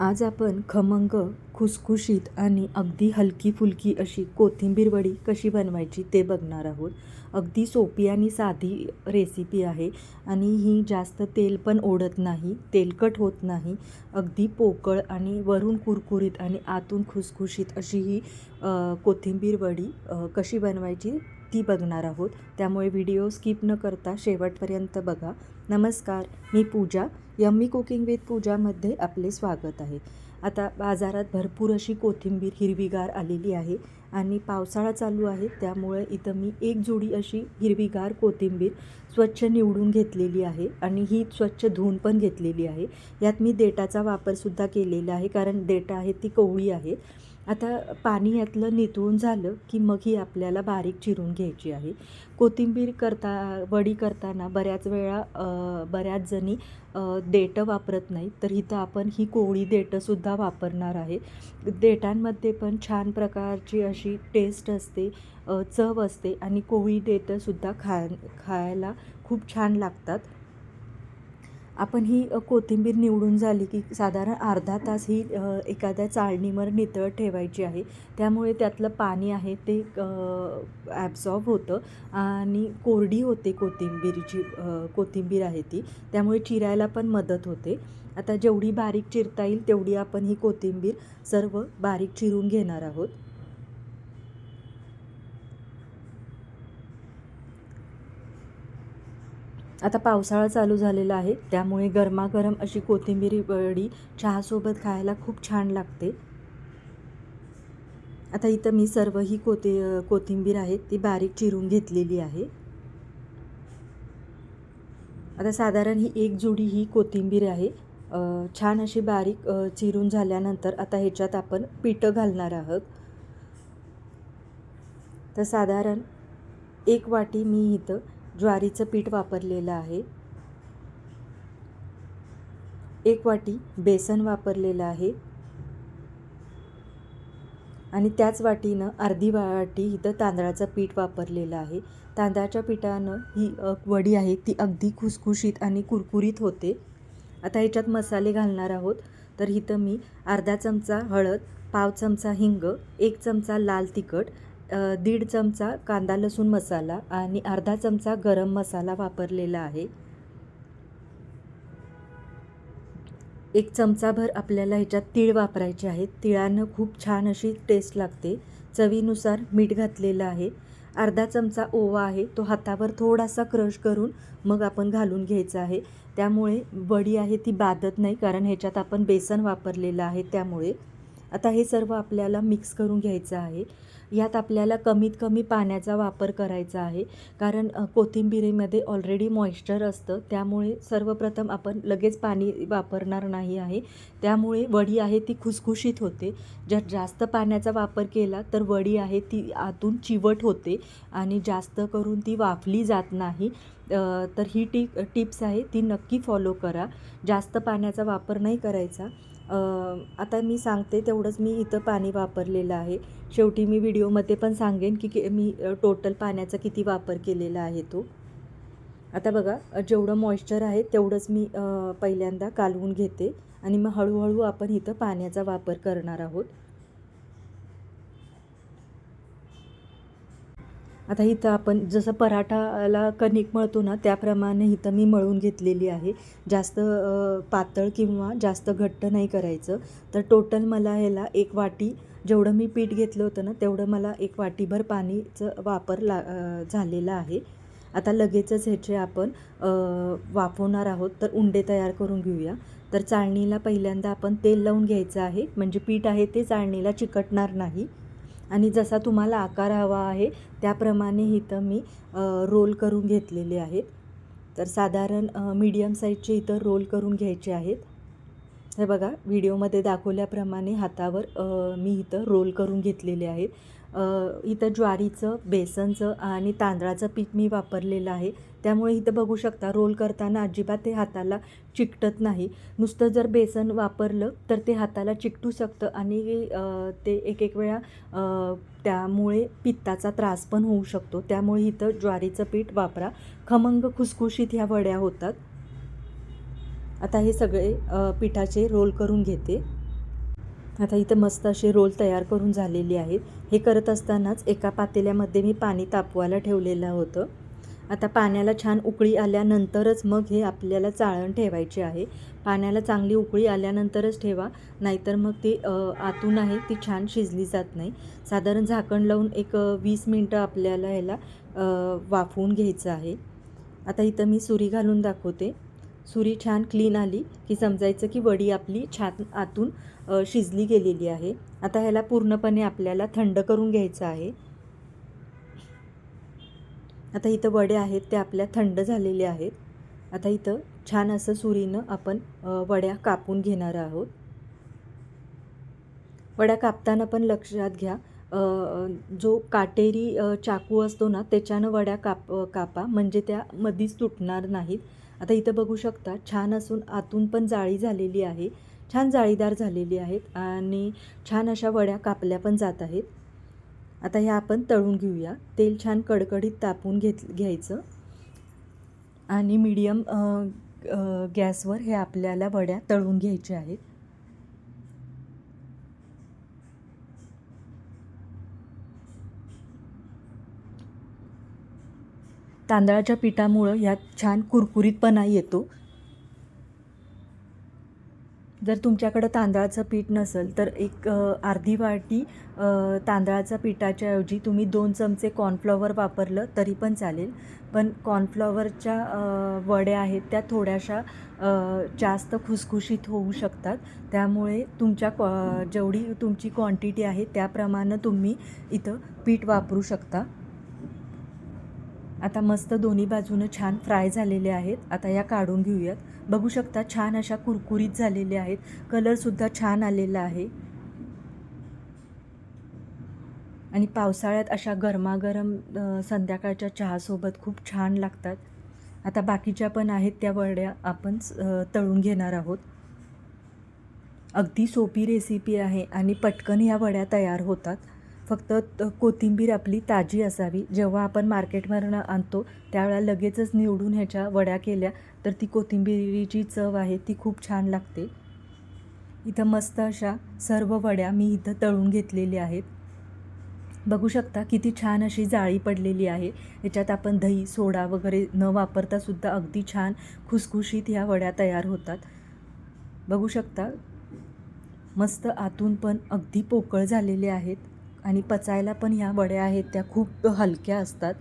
आज आपण खमंग खुसखुशीत आणि अगदी हलकी फुलकी अशी कोथिंबीर वडी कशी बनवायची ते बघणार आहोत. अगदी सोपी आणि साधी रेसिपी आहे आणि ही जास्त तेल पण ओढत नाही तेलकट होत नाही. अगदी पोकळ आणि वरून कुरकुरीत आणि आतून खुसखुशीत अशी ही कोथिंबीर वडी कशी बनवायची ती बघणार आहोत. त्यामुळे व्हिडिओ स्किप न करता शेवटपर्यंत बघा. नमस्कार मी पूजा. यम्मी कुकिंग विथ पूजामध्ये आपले स्वागत आहे. आता बाजारात भरपूर अशी कोथिंबीर हिरवीगार आलेली आहे आणि पावसाळा चालू आहे. त्यामुळे इथं मी एक जोडी अशी हिरवीगार कोथिंबीर स्वच्छ निवडून घेतलेली आहे आणि ही स्वच्छ धुवून पण घेतलेली आहे. यात मी देटाचा वापरसुद्धा केलेला आहे कारण देटा आहे ती कवळी आहे. आता पाणी यातलं नितळून झालं की मग ही आपल्याला बारीक चिरून घ्यायची आहे. कोथिंबीर करता वडी करताना बऱ्याच वेळा बऱ्याच जणी देठं वापरत नाही तर इथं आपण ही कोवळी देठंसुद्धा वापरणार आहे. देठांमध्ये पण छान प्रकारची अशी टेस्ट असते चव असते आणि कोवळी देठंसुद्धा खा खायला खूप छान लागतात. आपण ही कोथिंबीर निवडून झाली की साधारण अर्धा तास ही एखाद्या चाळणीवर नितळ ठेवायची आहे. त्यामुळे त्यातलं पाणी आहे ते ॲब्झॉर्ब होतं आणि कोरडी होते कोथिंबीरची कोथिंबीर आहे ती. त्यामुळे चिरायला पण मदत होते. आता जेवढी बारीक चिरता येईल तेवढी आपण ही कोथिंबीर सर्व बारीक चिरून घेणार आहोत. आता पावसाळा चालू झालेला आहे. त्यामुळे गरमागरम अशी कोथिंबीरी वडी चहासोबत खायला खूप छान लागते. आता इथं मी सर्व ही कोथि कोथिंबीर आहे ती बारीक चिरून घेतलेली आहे. आता साधारण ही एक जोडी ही कोथिंबीर आहे. छान अशी बारीक चिरून झाल्यानंतर आता ह्याच्यात आपण पिठं घालणार आहोत. तर साधारण एक वाटी मी इथं ज्वारीचं पीठ वापरलेलं आहे. एक वाटी बेसन वापरलेलं आहे. आणि त्याच वाटीनं अर्धी वाटी इथं तांदळाचं पीठ वापरलेलं आहे. तांदळाच्या पिठानं ही वडी आहे ती अगदी खुसखुशीत आणि कुरकुरीत होते. आता ह्याच्यात मसाले घालणार आहोत. तर इथं मी अर्धा चमचा हळद पाव चमचा हिंग एक चमचा लाल तिखट दीड चमचा कांदा लसूण मसाला आणि अर्धा चमचा गरम मसाला वापरलेला आहे. एक चमचाभर आपल्याला ह्याच्यात तीळ वापरायचे आहेत तिळानं खूप छान अशी टेस्ट लागते. चवीनुसार मीठ घातलेलं आहे. अर्धा चमचा ओवा आहे. तो हातावर थोडासा क्रश करून मग आपण घालून घ्यायचा आहे. त्यामुळे वडी आहे ती बाधत नाही कारण ह्याच्यात आपण बेसन वापरलेलं आहे त्यामुळे. आता हे सर्व आपल्याला मिक्स करून घ्यायचं आहे. यात आपल्याला कमीत कमी पाण्याचा वापर करायचा आहे. कारण कोथिंबिरीमध्ये ऑलरेडी मॉइश्चर असतं. त्यामुळे सर्वप्रथम आपण लगेच पाणी वापरणार नाही आहे. त्यामुळे वडी आहे ती खुसखुशीत होते. जर जास्त पाण्याचा वापर केला तर वडी आहे ती आतून चिवट होते आणि जास्त करून ती वाफली जात नाही. तर ही टी टिप्स आहे. ती नक्की फॉलो करा. जास्त पाण्याचा वापर नाही करायचा. आता मी सांगते तेवढंच मी इथं पाणी वापरलेलं आहे. शेवटी मी व्हिडिओमध्ये पण सांगेन की की मी टोटल पाण्याचा किती वापर केलेला आहे तो. आता बघा जेवढं मॉइश्चर आहे तेवढंच मी पहिल्यांदा कालवून घेते आणि मग हळूहळू आपण इथं पाण्याचा वापर करणार आहोत. आता इथं आपण जसं पराठाला कणिक मळतो ना त्याप्रमाणे इथं मी मळून घेतलेली आहे. जास्त पातळ किंवा जास्त घट्ट नाही करायचं. तर टोटल मला ह्याला एक वाटी जेवढं मी पीठ घेतलं होतं ना तेवढं मला एक वाटीभर पाणीचं वापर ला झालेलं झालेला आहे. आता लगेचच ह्याचे आपण वाफवणार आहोत. तर उंडे तयार करून घेऊया. तर चाळणीला पहिल्यांदा आपण तेल लावून घ्यायचं आहे. म्हणजे पीठ आहे ते चाळणीला चिकटणार नाही. आणि जसा तुम्हाला आकार हवा आहे त्याप्रमाणे इथं मी रोल करून घेतलेले आहेत. तर साधारण मीडियम साईजचे इथं रोल करून घ्यायचे आहेत. हे बघा व्हिडिओमध्ये दाखवल्याप्रमाणे हातावर मी इथं रोल करून घेतलेले आहेत. इथं ज्वारीचं बेसनचं आणि तांदळाचं पीठ मी वापरलेलं आहे. त्यामुळे इथं बघू शकता रोल करताना अजिबात ते हाताला चिकटत नाही. नुसतं जर बेसन वापरलं तर ते हाताला चिकटू शकतं आणि ते एक एक वेळा त्यामुळे पित्ताचा त्रास पण होऊ शकतो. त्यामुळे इथं ज्वारीचं पीठ वापरा. खमंग खुसखुशीत ह्या वड्या होतात. आता हे सगळे पिठाचे रोल करून घेते. आता इथं मस्त असे रोल तयार करून झालेले आहेत. हे करत असतानाच एका पातेल्यामध्ये मी पाणी तापवायला ठेवलेलं होतं. आता पाण्याला छान उकळी आल्यानंतरच मग हे आपल्याला चाळण ठेवायचे आहे. पाण्याला चांगली उकळी आल्यानंतरच ठेवा नाहीतर मग ती आतून आहे ती छान शिजली जात नाही. साधारण झाकण लावून एक वीस मिनटं आपल्याला ह्याला वाफवून घ्यायचं आहे. आता इथं मी सुरी घालून दाखवते. सुरी छान क्लीन आली की समजायचं की वडी आपली छान आतून शिजली गेलेली आहे. आता ह्याला पूर्णपणे आपल्याला थंड करून घ्यायचं आहे. आता इथं वडे आहेत ते आपल्या थंड झालेले आहेत. आता इथं छान असं सुरीनं आपण वड्या कापून घेणार आहोत. वड्या कापताना पण लक्षात घ्या जो काटेरी चाकू असतो ना त्याच्यानं वड्या काप कापा. म्हणजे त्या मधीच तुटणार नाहीत. आता इथं बघू शकता छान असून आतून पण जाळी झालेली आहे. छान जाळीदार झालेली आहेत आणि छान अशा वड्या कापल्या पण जात आहेत. आता ह्या आपण तळून घेऊया. तेल छान कडकडीत तापून घेत घ्यायचं. आणि मीडियम गॅसवर हे आपल्याला वड्या तळून घ्यायच्या आहेत. तांदळाच्या पिठामुळं यात छान कुरकुरीतपणा येतो. जर तुमच्याकडं तांदळाचं पीठ नसेल तर एक अर्धी वाटी तांदळाच्या पिठाच्या ऐवजी तुम्ही दोन चमचे कॉर्नफ्लॉवर वापरलं तरी पण चालेल. पण कॉर्नफ्लॉवरच्या वड्या आहेत त्या थोड्याशा जास्त खुसखुशीत होऊ शकतात. त्यामुळे तुमच्या क्वा जेवढी तुमची क्वांटिटी आहे त्याप्रमाणे तुम्ही इथं पीठ वापरू शकता. आता मस्त दोन्ही बाजूनं छान फ्राय झालेले आहेत. आता या काढून घेऊयात. बघू शकता छान अशा कुरकुरीत झालेल्या आहेत. कलरसुद्धा छान आलेला आहे. आणि पावसाळ्यात अशा गरमागरम संध्याकाळच्या चहासोबत खूप छान लागतात. आता बाकीच्या पण आहेत त्या वड्या आपण तळून घेणार आहोत. अगदी सोपी रेसिपी आहे आणि पटकन ह्या वड्या तयार होतात. फक्त कोथिंबीर आपली ताजी असावी. जेव्हा आपण मार्केटमधून आणतो त्यावेळेला लगेचच निवडून ह्याच्या वड्या केल्या तर ती कोथिंबीरीची चव आहे ती खूप छान लागते. इथं मस्त अशा सर्व वड्या मी इथं तळून घेतलेल्या आहेत. बघू शकता किती छान अशी जाळी पडलेली आहे. याच्यात आपण दही सोडा वगैरे न वापरता सुद्धा अगदी छान खुसखुशीत ह्या वड्या तयार होतात. बघू शकता मस्त आतून पण अगदी पोकळ झालेले आहेत. आणि पचायला पण ह्या वड्या आहेत त्या खूप हलक्या असतात.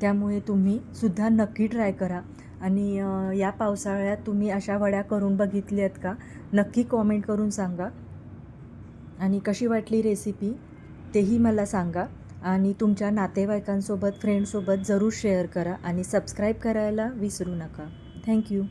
त्यामुळे तुम्ही सुद्धा नक्की ट्राय करा. आणि या पावसाळ्यात तुम्ही अशा वड्या करून बघितल्यात का? नक्की कॉमेंट करून सांगा. आणि कशी वाटली रेसिपी तेही मला सांगा. आणि तुमच्या नातेवाईकांसोबत फ्रेंडसोबत जरूर शेअर करा. आणि सबस्क्राईब करायला विसरू नका. थँक्यू